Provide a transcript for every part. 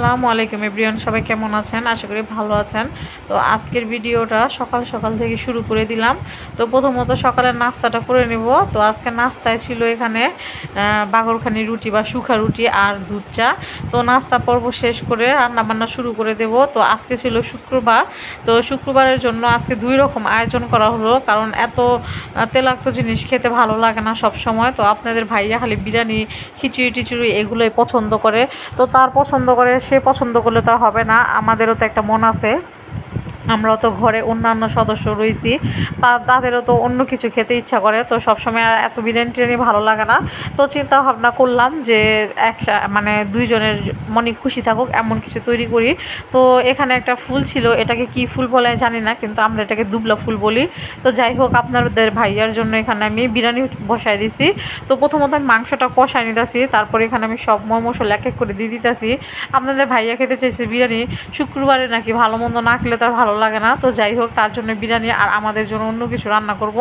আসসালামু আলাইকুম এভরিওয়ান, সবাই কেমন আছেন? আশা করি ভালো আছেন। তো আজকের ভিডিওটা সকাল সকাল থেকে শুরু করে দিলাম। তো প্রথমত সকালের নাস্তাটা করে নেব। তো আজকে নাস্তায় ছিল এখানে বাগরখানি রুটি বা শুখা রুটি আর দুধ চা। তো নাস্তা পর্ব শেষ করে রান্না বান্না শুরু করে দেব। তো আজকে ছিল শুক্রবার। তো শুক্রবারের জন্য আজকে দুই রকম আয়োজন করা হলো। কারণ এত তেলাক্ত জিনিস খেতে ভালো লাগে না সব সময় তো আপনাদের ভাইয়া খালি বিরিয়ানি খিচুড়ি টিচুড়ি এগুলোই পছন্দ করে। তো তার পছন্দ করে সে পছন্দ করলে তো হবে না। আমাদেরও তো একটা মন আছে। আমরাও তো ঘরে অন্যান্য সদস্য রয়েছি। তা, তাদেরও তো অন্য কিছু খেতে ইচ্ছা করে। তো সবসময় আর এত বিরিয়ানি টিরিয়ানি ভালো লাগে না। তো চিন্তা ভাবনা করলাম যে এক মানে দুইজনের মনে খুশি থাকুক, এমন কিছু তৈরি করি। তো এখানে একটা ফুল ছিল, এটাকে কি ফুল বলে জানি না, কিন্তু আমরা এটাকে দুবলা ফুল বলি। তো যাই হোক, আপনাদের ভাইয়ার জন্য এখানে আমি বিরিয়ানি বসাই দিছি। তো প্রথমত আমি মাংসটা কষাই নিতেছি, তারপরে এখানে আমি সব ময় মশলা এক এক করে দিয়ে দিতেছি। আপনাদের ভাইয়া খেতে চাইছে বিরিয়ানি, শুক্রবারে নাকি ভালো মন্দ না খেলে তার ভালো লাগে না। তো যাই হোক, তার জন্য বিরিয়ানি আর আমাদের জন্য অন্য কিছু রান্না করব।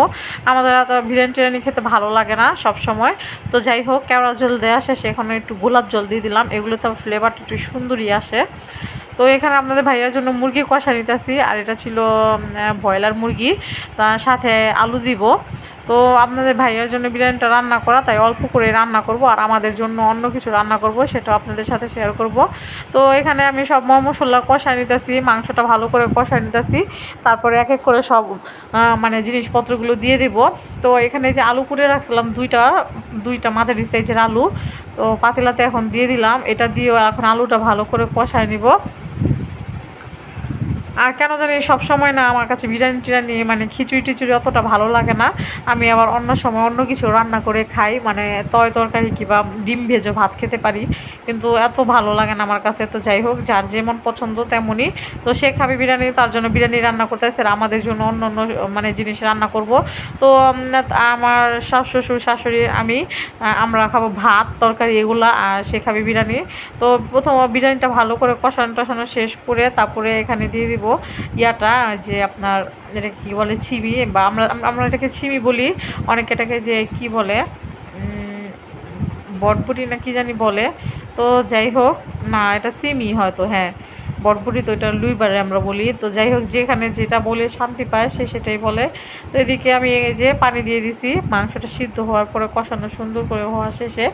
আমাদের তো বিরিয়ানি টিরিয়ানি খেতে ভালো লাগে না সব সময়। তো যাই হোক, কেওড়া জল দেওয়া শেষে এখানে একটু গোলাপ জল দিয়ে দিলাম। এগুলো তো ফ্লেভারটা একটু সুন্দরই আসে। তো এখানে আপনাদের ভাইয়ার জন্য মুরগি কষা নিতেছি। আর এটা ছিল ব্রয়লার মুরগি। তার সাথে আলু দিব। তো আপনাদের ভাইয়ের জন্য বিরিয়ানিটা রান্না করা, তাই অল্প করে রান্না করব, আর আমাদের জন্য অন্য কিছু রান্না করব সেটা আপনাদের সাথে শেয়ার করব। তো এখানে আমি সব মশলা কষায় নিতেছি, মাংসটা ভালো করে কষায় নিতেছি, তারপরে এক এক করে সব মানে জিনিসপত্রগুলো দিয়ে দেব। তো এখানে যে আলু করে রাখছিলাম দুইটা দুইটা মাঝারি সাইজের আলু, তো পাতিলাতে এখন দিয়ে দিলাম, এটা দিয়েও এখন আলুটা ভালো করে কষায় নিব। আর কেন জানি সব সময় না আমার কাছে বিরিয়ানি টিরিয়ানি মানে খিচুড়ি টিচুড়ি অতটা ভালো লাগে না। আমি আবার অন্য সময় অন্য কিছু রান্না করে খাই মানে তয় তরকারি কিংবা ডিম ভেজে ভাত খেতে পারি, কিন্তু এত ভালো লাগে না আমার কাছে। তো যাই হোক, যার যেমন পছন্দ তেমনই। তো সে খাবে বিরিয়ানি, তার জন্য বিরিয়ানি রান্না করতেছে আর আমাদের জন্য অন্য অন্য মানে জিনিস রান্না করব। তো আমার শ্বশুর শাশুড়ি, আমি আমরা খাব ভাত, তরকারি, এগুলা, আর সে খাবে বিরিয়ানি। তো প্রথম বিরিয়ানিটা ভালো করে কষানো টষানো শেষ করে তারপরে এখানে দিয়ে দিব ইয়াটা যে আপনার এটা কী বলে, ছিবি বা আমরা আমরা এটাকে ছিমি বলি। অনেকে এটাকে যে কি বলে বটবুটি না কি জানি বলে। তো যাই হোক, না, এটা সিমি হয়তো হ্যাঁ। বটবুটি তো এটা লুইবারে আমরা বলি। তো যাই হোক, যেখানে যেটা বলে শান্তি পায়, সে সেটাই বলে। তো এদিকে আমি এই যে পানি দিয়ে দিছি, মাংসটা সিদ্ধ হওয়ার পরে কষানো সুন্দর করে হওয়া শেষে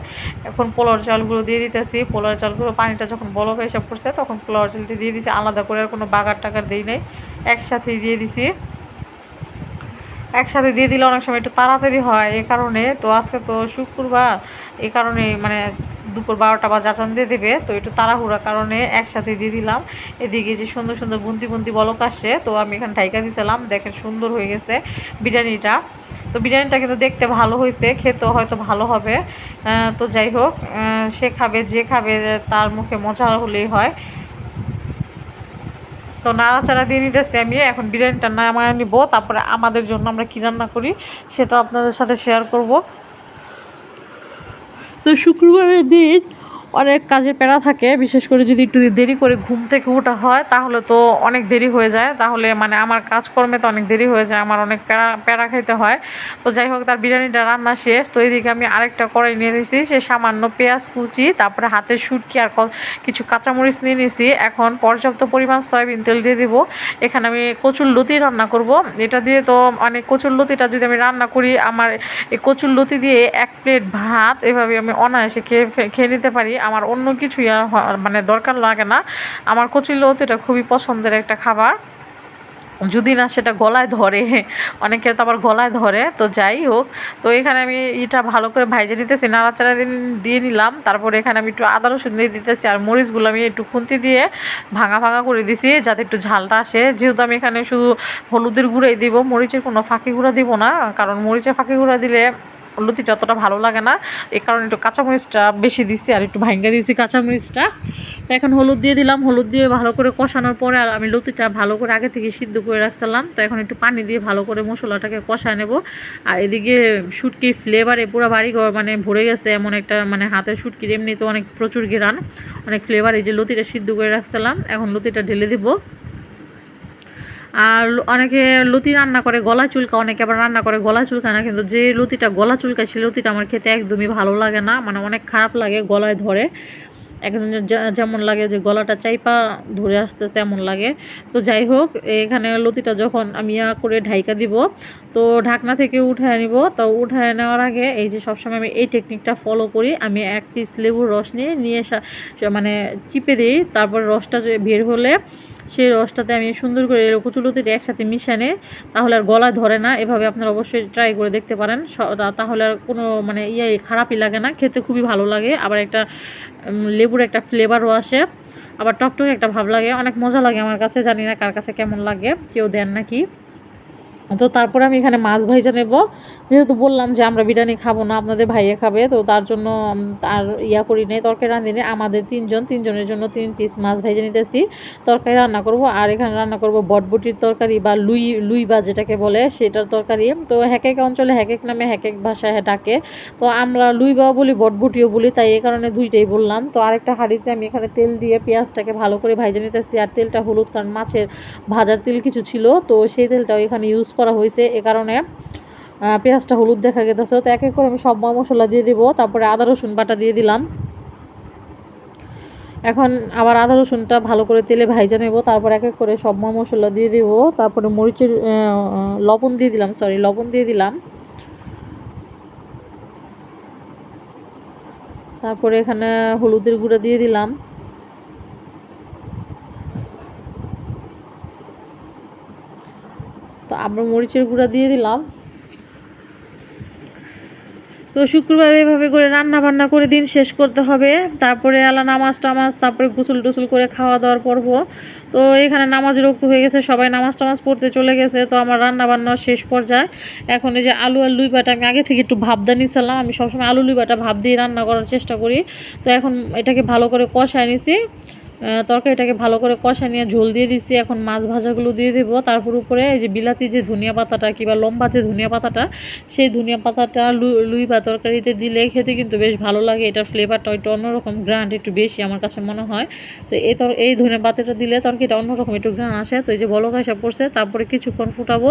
এখন পোলার চালগুলো দিয়ে দিতেছি। পোলার চালগুলো পানিটা যখন বলক সব পড়ছে, তখন পোলার চালটি দিয়ে দিছি। আলাদা করে আর কোনো বাগার টাকার দিই নাই, একসাথেই দিয়ে দিছি। একসাথে দিয়ে দিলে অনেক সময় একটু তাড়াতাড়ি হয় এ কারণে। তো আজকে তো শুক্রবার, এ কারণে মানে দুপুর বারোটা বা যাচান দিয়ে দেবে। তো একটু তাড়াহুড়া কারণে একসাথে দিয়ে দিলাম। এদিকে যে সুন্দর সুন্দর বুন্দি বুন্দি বলক আসে তো আমি এখানে ঢাইকা দিয়েছিলাম দেখেন সুন্দর হয়ে গেছে বিরিয়ানিটা। তো বিরিয়ানিটা কিন্তু দেখতে ভালো হয়েছে, খেতেও হয়তো ভালো হবে। তো যাই হোক সে খাবে, যে খাবে, তার মুখে মজা হলেই হয়। তো নাড়াচাড়া দিয়ে নিতেছি আমি এখন বিরিয়ানিটা নামায় নিব। তারপরে আমাদের জন্য আমরা কী রান্না করি সেটা আপনাদের সাথে শেয়ার করব। তো শুক্রবারের দিন অনেক কাজে প্যারা থাকে, বিশেষ করে যদি একটু দেরি করে ঘুম থেকে ওঠা হয়, তাহলে তো অনেক দেরি হয়ে যায়। তাহলে মানে আমার কাজকর্মে তো অনেক দেরি হয়ে যায়, আমার অনেক প্যারা প্যারা খাইতে হয়। তো যাই হোক, তার বিরিয়ানিটা রান্না শেষ। তো এদিকে আমি আরেকটা কড়াই নিয়ে নিয়েছি সে সামান্য পেঁয়াজ কুচি, তারপরে হাতের শুটকি আর কিছু কাঁচামরিচ নিয়ে নিয়েছি এখন পর্যাপ্ত পরিমাণ সয়াবিন তেল দিয়ে দিব। এখানে আমি কচুর লতি রান্না করব। এটা দিয়ে তো মানে কচুর লতিটা যদি আমি রান্না করি, আমার এই কচুর লতি দিয়ে এক প্লেট ভাত, এভাবে আমি অনায়াসে খেয়ে খেয়ে নিতে পারি। আমার অন্য কিছুই মানে দরকার লাগে না। আমার কচুর এটা খুবই পছন্দের একটা খাবার। যদি না সেটা গলায় ধরে, অনেকে তো আবার গলায় ধরে, তো যাই হোক। তো এখানে আমি এটা ভালো করে ভাইজে নিতেছি, নাড়াচাড়া দিয়ে নিলাম। তারপরে এখানে আমি একটু আদা, রসুন দিয়ে দিতেছি, আর মরিচগুলো আমি একটু খুন্তি দিয়ে ভাঙা ভাঙা করে দিছি, যাতে একটু ঝালটা আসে। যেহেতু আমি এখানে শুধু হলুদের গুঁড়াই দিব, মরিচের কোনো ফাঁকি গুঁড়া দিব না, কারণ মরিচের ফাঁকি গুঁড়া দিলে লতিটা অতটা ভালো লাগে না এই কারণে একটু কাঁচামরিচটা বেশি দিছি আর একটু ভাঙ্গা দিয়েছি কাঁচামরিচটা। এখন হলুদ দিয়ে দিলাম, হলুদ দিয়ে ভালো করে কষানোর পরে আর আমি লতিটা ভালো করে আগে থেকে সিদ্ধ করে রাখছিলাম, তো এখন একটু পানি দিয়ে ভালো করে মশলাটাকে কষায় নেব। আর এদিকে শুটকির ফ্লেভারে পুরো বাড়ি ঘর মানে ভরে গেছে, এমন একটা মানে হাতের শুটকির এমনিতে অনেক প্রচুর ঘেরান, অনেক ফ্লেভার এই যে লতিটা সিদ্ধ করে রাখছিলাম, এখন লতিটা ঢেলে দিব। আর অনেকে লতি রান্না করে, গলা চুলকা, অনেকে আবার রান্না করে গলা চুলকা না, কিন্তু যে লতিটা গলা চুলকা সে লতিটা আমার খেতে একদমই ভালো লাগে না মানে অনেক খারাপ লাগে গলায় ধরে। যে- যেমন লাগে যে গলাটা চাইপা ধরে আসতেছে এমন লাগে। তো যাই হোক, এখানে লতিটা যখন আমি ইয়া করে ঢাইকা দিব, তো ঢাকনা থেকে উঠায় নিব। তো উঠায় নেওয়ার আগে এই যে সবসময় আমি এই টেকনিকটা ফলো করি, আমি এক পিস লেবুর রস নিয়ে নিয়ে মানে চিপে দিই, তারপর রসটা বের হলে সেই রসটাতে আমি সুন্দর করে কচুলতিটা একসাথে মিশানে, তাহলে আর গলা ধরে না। এভাবে আপনারা অবশ্যই ট্রাই করে দেখতে পারেন। তাহলে আর কোনো মানে ইয়ে খারাপই লাগে না। খেতে খুবই ভালো লাগে। আবার একটা লেবুর একটা ফ্লেভারও আসে। আবার টকটকে একটা ভাব লাগে। অনেক মজা লাগে আমার কাছে। জানি না কার কাছে কেমন লাগে। কেউ দেন নাকি? তো তারপরে আমি এখানে মাছ ভাইজা নেব। যেহেতু বললাম যে আমরা বিরিয়ানি খাব না, আপনাদের ভাইয়ে খাবে, তো তার জন্য আর ইয়া করি নাই, তরকারি রাঁধি নাই। আমাদের তিনজন, তিনজনের জন্য তিন পিস মাছ ভেজে নিতেছি। তরকারি রান্না করব, আর এখানে রান্না করব বটবটির তরকারি বা লুই লুই বা যেটাকে বলে, সেটার তরকারি। তো এক এক অঞ্চলে এক এক নামে এক এক ভাষায় ডাকে। তো আমরা লুই বাও বলি, বটবটিও বলি, তাই এই কারণে দুইটাই বললাম। তো আরেকটা হাঁড়িতে আমি এখানে তেল দিয়ে পেঁয়াজটাকে ভালো করে ভাইজে নিতেছি। আর তেলটা হলুদ, কারণ মাছের ভাজার তেল কিছু ছিল, তো সেই তেলটাও এখানে ইউজ করা হয়েছে এ কারণে পেঁয়াজটা হলুদ দেখা গেতেছে। তো এক এক করে আমি সব মশলা দিয়ে দিব, তারপরে আদা, রসুন বাটা দিয়ে দিলাম। এখন আবার আদা, রসুনটা ভালো করে তেলে ভাইজা নেব, তারপর এক এক করে সব মশলা দিয়ে দিব, তারপরে মরিচের লবণ দিয়ে দিলাম সরি লবণ দিয়ে দিলাম। তারপরে এখানে হলুদের গুঁড়া দিয়ে দিলাম। তো আমরা মরিচের গুঁড়া দিয়ে দিলাম। তো শুক্রবার এভাবে করে রান্না বান্না করে দিন শেষ করতে হবে। তারপরে আলা নামাজ টামাজ, তারপরে গুসল টোসল করে খাওয়া দাওয়ার পর্ব। তো এখানে নামাজ রক্ত হয়ে গেছে, সবাই নামাজ টামাজ পড়তে চলে গেছে। তো আমার রান্না বান্না শেষ পর্যায়ে এখন এই যে আলু আর লুই বাটা আমি আগে থেকে একটু ভাবদা নিছিলাম আমি সবসময় আলু লুই বাটা ভাব দিয়ে রান্না করার চেষ্টা করি। তো এখন এটাকে ভালো করে কষায় নিছি। তরকারিটাকে ভালো করে কষা নিয়ে ঝোল দিয়ে দিছি। এখন মাছ ভাজাগুলো দিয়ে দেবো। তারপর উপরে এই যে বিলাতি যে ধনিয়া পাতাটা কিংবা লম্বা যে ধনিয়া পাতাটা, সেই ধনিয়া পাতাটা লুই বা তরকারিতে দিলে খেতে কিন্তু বেশ ভালো লাগে। এটার ফ্লেভারটা একটু অন্যরকম গ্রান্ড একটু বেশি আমার কাছে মনে হয়। তো এই তর, এই ধনিয়া পাতাটা দিলে তরকারিটা অন্যরকম একটু গ্রান আসে। তো এই যে বলক আসা পড়ছে, তারপরে কিছুক্ষণ ফুটাবো।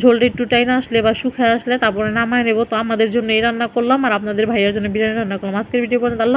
ঝোলটা একটু টাইনা আসলে বা শুকায় আসলে তারপরে নামায় নেব। তো আমাদের জন্য এই রান্না করলাম আর আপনাদের ভাইয়ের জন্য বিরিয়ানি রান্না করলাম। আজকের ভিডিও পর্যন্ত আল্লাহ